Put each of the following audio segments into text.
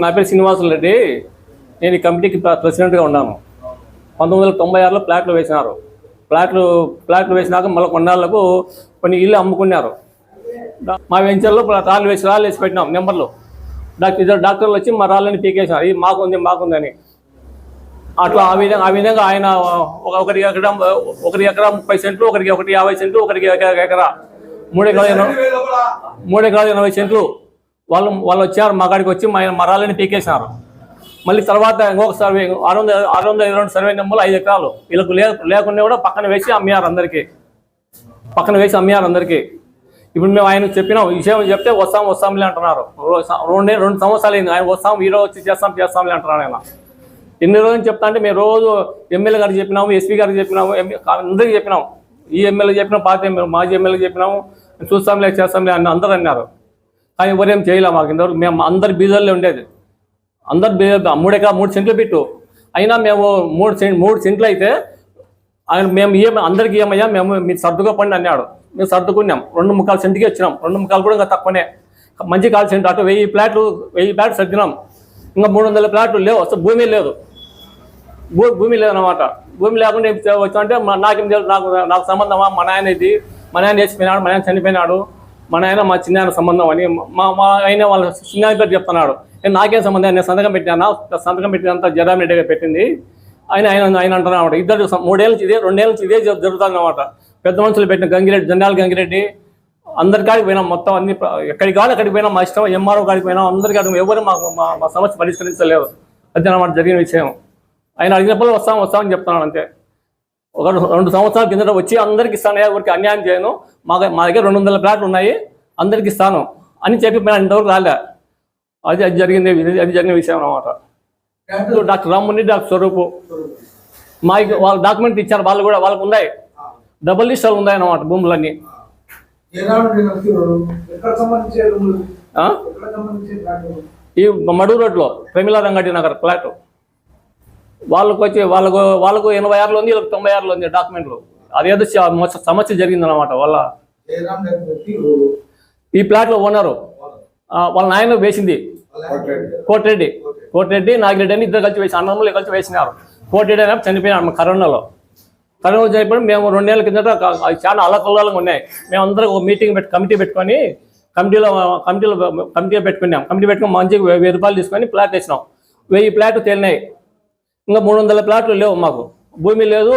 నా పేరు శ్రీనివాసులు రెడ్డి. నేను ఈ కమిటీకి ప్రెసిడెంట్గా ఉన్నాను. పంతొమ్మిది వందల తొంభై ఆరులో ప్లాట్లు వేసినారు. ప్లాట్లు ప్లాట్లు వేసినాక మళ్ళీ కొన్నాళ్ళకు కొన్ని ఇల్లు అమ్ముకున్నారు. మా వెంచర్లో రాళ్ళు వేసి రాళ్ళు వేసి పెట్టినాం నెంబర్లు. డాక్టర్ ఇద్దరు డాక్టర్లు వచ్చి మా రాళ్ళని పీకేసినారు. ఇది మాకుంది మాకుందని. అట్లా ఆ విధంగా ఆ విధంగా ఆయన ఒక- ఒకరికి ఎకరా ఒకరి ఎకరా ముప్పై సెంట్లు ఒకరికి ఒకటి యాభై సెంట్లు ఒకరికి ఎకరా మూడు ఎకరాలు మూడు ఎకరాలు ఎనభై సెంట్లు. వాళ్ళు వాళ్ళు వచ్చారు మా కాడికి వచ్చి మా మరాలని పీకేసినారు మళ్ళీ తర్వాత ఇంకొక సర్వే ఆరు వందల ఆరు వందల ఇరవై రెండు సర్వే నెంబర్లు ఐదు ఎకరాలు. వీళ్ళకు లే లేకుండా కూడా పక్కన వేసి అమ్మారు అందరికీ. పక్కన వేసి అమ్మారు అందరికీ. ఇప్పుడు మేము ఆయనకు చెప్పినాం విషయం చెప్తే వస్తాం వస్తాంలే అంటున్నారు. రెండు రెండే రెండు సంవత్సరాలు అయింది. ఆయన వస్తాం ఈరోజు వచ్చి చేస్తాం చేస్తాంలే అంటున్నారు ఆయన. ఎన్ని రోజులు చెప్తా అంటే మేము రోజు ఎమ్మెల్యే గారికి చెప్పినాము ఎస్పీ గారికి చెప్పినాము అందరికీ చెప్పినాం. ఈ ఎమ్మెల్యే చెప్పినాం పాత ఎమ్మెల్యే మాజీ ఎమ్మెల్యే చెప్పినాము చూస్తాంలే చేస్తాంలే అని అందరూ అన్నారు. కానీ ఎవరేం చేయలే మాకు ఇంతవరకు. మేము అందరు బీజర్లే ఉండేది. అందరు బీజర్ మూడు ఎకరా మూడు సెంట్లు పెట్టు. అయినా మేము మూడు సెంట్ మూడు సెంట్లు అయితే ఆయన మేము ఏం అందరికి ఏమయ్యా మేము మీరు సర్దుకోపండి అన్నాడు. మేము సర్దుకున్నాం. రెండు ముక్కలు సెంట్కి వచ్చినాం. రెండు ముక్కలు కూడా ఇంకా తక్కువనే. మంచి కాలు సెంట్ అటు వెయ్యి ప్లాట్లు వెయ్యి ప్లాట్లు సర్దినాం. ఇంకా మూడు వందల ప్లాట్లు లేవు. అసలు భూమి లేదు. భూ భూమి లేదన్నమాట. భూమి లేకుండా ఏం మా- నాకేం తెలుసు నాకు నాకు సంబంధమా? మా నాయన ఇది మా నాయన చేసిపోయినాడు మా నాయన చనిపోయినాడు. మా నాయన మా చిన్న సంబంధం అని మా మా ఆయన వాళ్ళ చిన్న పేరు చెప్తున్నాడు. నేను నాకేం సంబంధం నేను సంతకం పెట్టినా సంతకం పెట్టినంత జగన్ రెడ్డిగా పెట్టింది. ఆయన ఆయన ఆయన అంటున్నాడు ఇద్దరు మూడేళ్ళ నుంచి ఇదే రెండేళ్ళ నుంచి ఇదే జరుగుతుందన్నమాట పెద్ద మనుషులు పెట్టిన గంగిరెడ్డి జండాల గంగిరెడ్డి అందరికాడికి పోయినాం మొత్తం అన్ని ఎక్కడికి కాదు అక్కడికి పోయినా మా ఇష్టం ఎంఆర్ఓ కాడికి పోయినా అందరికీ అడిగిన ఎవరు మాకు మా సమస్య పరిష్కరించలేదు. అదే అన్నమాట జరిగిన విషయం. ఆయన అడిగినప్పుడు వస్తాం వస్తామని చెప్తున్నాను అంతే. ఒక రెండు- సంవత్సరాల కిందట వచ్చి అందరికి ఇస్తాను. ఎవరికి అన్యాయం చేయను. మా దగ్గర- మా దగ్గర రెండు వందల ప్లాట్లు ఉన్నాయి. అందరికి ఇస్తాను అని చెప్పి మేము ఇంతవరకు రాలే. అది అది జరిగింది అది జరిగిన విషయం అన్నమాట. Doctor Rammurthy doctor Swarup. మా వాళ్ళ డాక్యుమెంట్ ఇచ్చారు. వాళ్ళు కూడా వాళ్ళకు ఉన్నాయి. డబుల్ లిస్టులు ఉన్నాయి అన్నమాట భూములన్నీ. ఈ మడూరు రోడ్లో ప్రమిళా రంగటి నగర్ ఫ్లాట్. వాళ్ళకు వచ్చి వాళ్ళకు వాళ్ళకు ఎనభై ఆరులో ఉంది వీళ్ళకి తొంభై ఆరులో ఉంది డాక్యుమెంట్లు అదేదో సమస్య జరిగిందన్నమాట వాళ్ళ. ఈ ప్లాట్లో ఓనరు వాళ్ళ నాయన వేసింది. కోటిరెడ్డి. కోటిరెడ్డి నాగిరెడ్డి అని ఇద్దరు కలిసి వేసి అన్నములు కలిసి వేసినారు. కోటిరెడ్డి అని చనిపోయినాడు కరోనాలో. కరోనా చనిపోయి మేము రెండేళ్ళ కిందట క- అవి చాలా అలకల్లోలంగా ఉన్నాయి. మేము అందరం ఒక మీటింగ్ పెట్టి కమిటీ పెట్టుకొని కమిటీలో కమిటీలో కమిటీ పెట్టుకున్నాం. కమిటీ పెట్టుకొని మంచిగా వెయ్యి రూపాయలు తీసుకొని ప్లాట్ వేసినాం. వెయ్యి ప్లాట్లు తేలినాయి. ఇంకా మూడు వందల ప్లాట్లు లేవు మాకు. భూమి లేదు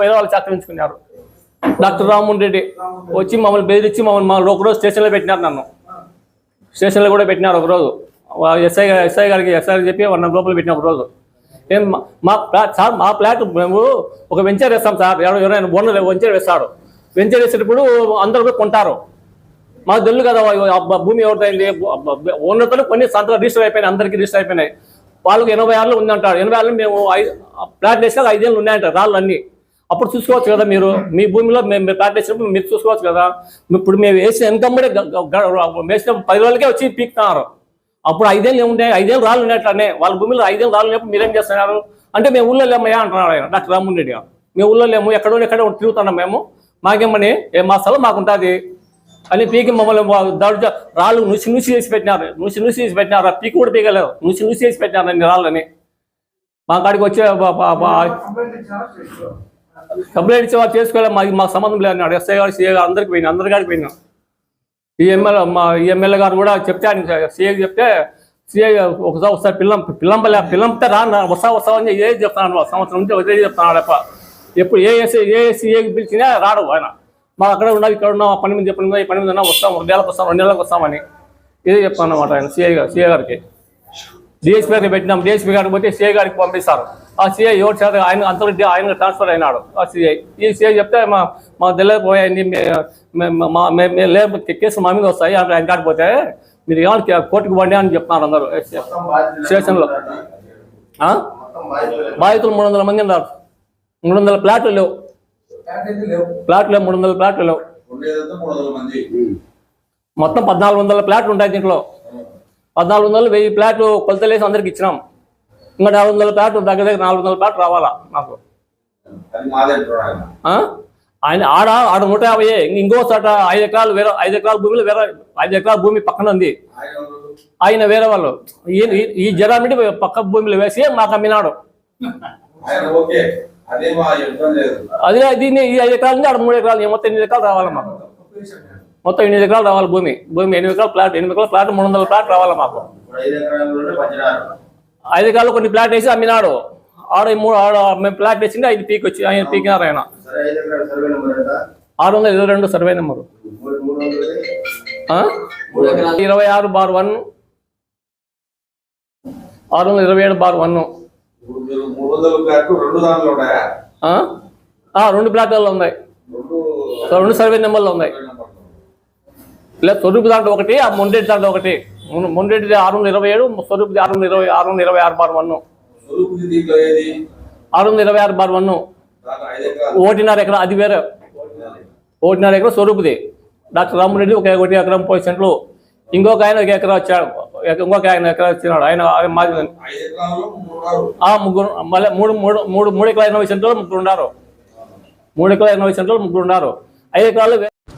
వేరే వాళ్ళు చక్కరించుకున్నారు డాక్టర్ రామ్మోహన్ రెడ్డి వచ్చి మమ్మల్ని బెదిరించి మమ్మల్ని మా ఒకరోజు స్టేషన్లో పెట్టినారు నన్ను. స్టేషన్లో కూడా పెట్టినారు ఒకరోజు ఎస్ఐ ఎస్ఐ గారికి ఎస్ఐ గారికి చెప్పి వన్ లోపల పెట్టిన ఒకరోజు నేను ఏం మా- మా ప్లాట్ సార్ మా ప్లాట్ మేము ఒక వెంచర్ వేస్తాం సార్. ఎవరైనా ఓనర్ వెంచర్ వేస్తాడు వెంచర్ వేసేటప్పుడు అందరూ కూడా కొంటారు. మాకు తెలుసు కదా భూమి ఎవరిదైంది? ఓనర్తో కొన్ని సంతలో రిజిస్టర్ అయిపోయినాయి అందరికీ రిజిస్టర్ అయిపోయినాయి. వాళ్ళకి ఎనభై ఆరులో ఉందంటారు. ఎనభై ఆరులో మేము ఐదు ప్లాట్ వేసాక ఐదేళ్ళు ఉన్నాయంట రాళ్ళు అన్నీ అప్పుడు చూసుకోవచ్చు కదా మీరు. మీ భూమిలో మేము ప్లాట్ వేసినప్పుడు మీరు చూసుకోవచ్చు కదా. ఇప్పుడు మేము వేసిన ఇన్కమ్ వేసిన పది రోజులకే వచ్చి పీకుతున్నారు. అప్పుడు ఐదేళ్ళు ఏముంటాయి ఐదేళ్ళు రాళ్ళు ఉన్నట్లనే. వాళ్ళ భూమిలో ఐదేళ్ళు రాళ్ళు లేపు మీరేం చేస్తున్నారు? అంటే మేము ఊళ్ళో లేమయ్యా అంటున్నారు ఆయన డాక్టర్ రామ్మోహన్ రెడ్డి గారు. మేము ఊళ్ళో లేము ఎక్కడో ఎక్కడ తిరుగుతున్నాం మేము. మాకేమని ఏ మా స్థలం మాకుంటుంది. అని పీకి మమ్మల్ని దాడి రాళ్ళు నుసి నుసి చేసి పెట్టినారు. నుసి నుసి చేసి పెట్టినారు? పీకి కూడా పీకలేదు. నుసి నుసి చేసి పెట్టినారు అన్ని రాళ్ళని. మా కాడికి వచ్చే కంప్లైంట్ ఇచ్చారా స్టేషన్లో? కంప్లైంట్ ఇచ్చే వాళ్ళు చేసుకోవాలి మాకు మాకు సంబంధం లేదు అన్నాడు. ఎస్ఐ గారు సిఐ గారు అందరికి పోయినా అందరి కాడికి పోయినా. ఈ ఎమ్మెల్యే మా ఈ ఎమ్మెల్యే గారు కూడా చెప్తే ఆయన సిఐ చెప్తే సిఐ ఒకసారి ఒకసారి పిల్లం పిల్లంపలే పిల్లంపితే రా నా వస్తా వస్తా అని ఏ చెప్తున్నాడు? సంవత్సరం నుంచి అదే చెప్తున్నాడు ఎప్పుడు ఏ ఎస్ఐ ఏ సిఐ పిలిచినా రాడు ఆయన. మా అక్కడ ఉన్నాం ఇక్కడ ఉన్నాం ఆ పని మీద పని మీద ఈ పని మీద ఉన్నా వస్తాం ఒక నెలకు వస్తాం రెండు నెలలకు వస్తామని. ఇదే చెప్తాను అనమాట ఆయన సిఐ గారు సిఐ గారికి. డిఎస్పీ గారికి పెట్టినాం డిఎస్పీ గారికి పోతే సిఐ గారికి పంపిస్తారు. ఆ సిఐ ఎవరు చేత ఆయన అంతరెడ్డి ఆయన ట్రాన్స్ఫర్ అయినాడు ఆ సిఐ ఈ సిఐ చెప్తే మా మా తెలియకపోయాయండి మా మే- మే- లే కేసు మా మీద వస్తాయి అంటే ఆయన కాడికి పోతే మీరు ఏమన్నా కోర్టుకు పోండి అని చెప్తున్నారు అందరూ. స్టేషన్లో బాధితులు మూడు వందల మంది ఉన్నారు. మూడు వందల ప్లాట్లు లేవు. ప్లాట్లు మూడు వందల ప్లాట్లు లేవు. మొత్తం పద్నాలుగు వందల ప్లాట్లు ఉంటాయి దీంట్లో. పద్నాలుగు వందలు వెయ్యి ప్లాట్లు కొలతలు వేసి అందరికి ఇచ్చినాం. ఇంకా నాలుగు వందల ప్లాట్లు దగ్గర దగ్గర నాలుగు వందల ప్లాట్లు రావాలా అంటున్నాడు ఆయన. ఆ? ఆయన ఆడ ఆడ నూట యాభై ఇంకో చోట ఐదు ఎకరాలు వేరే ఐదు ఎకరాల భూమిలో వేరే ఐదు ఎకరాల భూమి పక్కన ఉంది. ఆయన వేరే వాళ్ళు. ఈ- జరామిడి పక్క భూమిలో వేసి మాకు అమ్మినాడు అదే దీన్ని ఈ ఐదు ఎకరాల నుంచి ఆడ మూడు ఎకరాలు మొత్తం ఎనిమిది ఎకరాలు రావాలి మాకు. మొత్తం ఎనిమిది ఎకరాలు రావాలి భూమి. భూమి ఎనిమిది ఎకరాల ప్లాట్ ఎనిమిది ఎకరాల ప్లాట్ మూడు వందల ప్లాట్ రావాలి మాకు. ఐదు ఎకరాలు కొన్ని ప్లాట్ వేసి అమ్మినాడు. ఆడ మూడు ఆడ మేము ప్లాట్ వేసింది ఐదు పీక్ వచ్చి ఆయన పీకినారు ఆయన. ఆరు వందల ఇరవై రెండు సర్వే నెంబరు? ఇరవై ఆరు బార్ వన్. ఆరు వందల ఇరవై ఏడు బార్ వన్. ఇప్పుడు మీరు మూడు వందల ప్లాట్లు రెండు దాంట్లో ఉన్నాయా? రెండు ప్లాట్లలో ఉన్నాయి. రెండు సర్వే నెంబర్లు ఉన్నాయి. లేదా స్వరూపు దాంట్లో ఒకటి ఆ మొండెడ్డి దాంట్లో ఒకటి. మొండెడ్డిది ఆరు వందల ఇరవై ఏడు స్వరూపుది ఆరు వందల ఇరవై ఆరు వందల ఇరవై ఆరు బార్ వన్. ఆరు వందల ఇరవై ఆరు బార్ వన్. ఒకటిన్నర ఎకరం అది వేరే. ఒకటిన్నర ఎకరం స్వరూపుది. డాక్టర్ రామరెడ్డి ఒక ఒకటి ఎకరం పోయి సెంట్లు. ఇంకొక ఆయన ఒక ఎకరా వచ్చాడు. ఇంకొక ఆయన ఎకరా వచ్చినాడు ఆయన ఆయన మాది ముగ్గురు ఆ ముగ్గురు మళ్ళీ మూడు మూడు మూడు మూడు ఎకరాల ఎనభై సెంట్లు ముగ్గురు ఉన్నారు మూడు ఎకరాల ఎనభై సెంట్లు ముగ్గురు ఉన్నారు ఐదు ఎకరాలు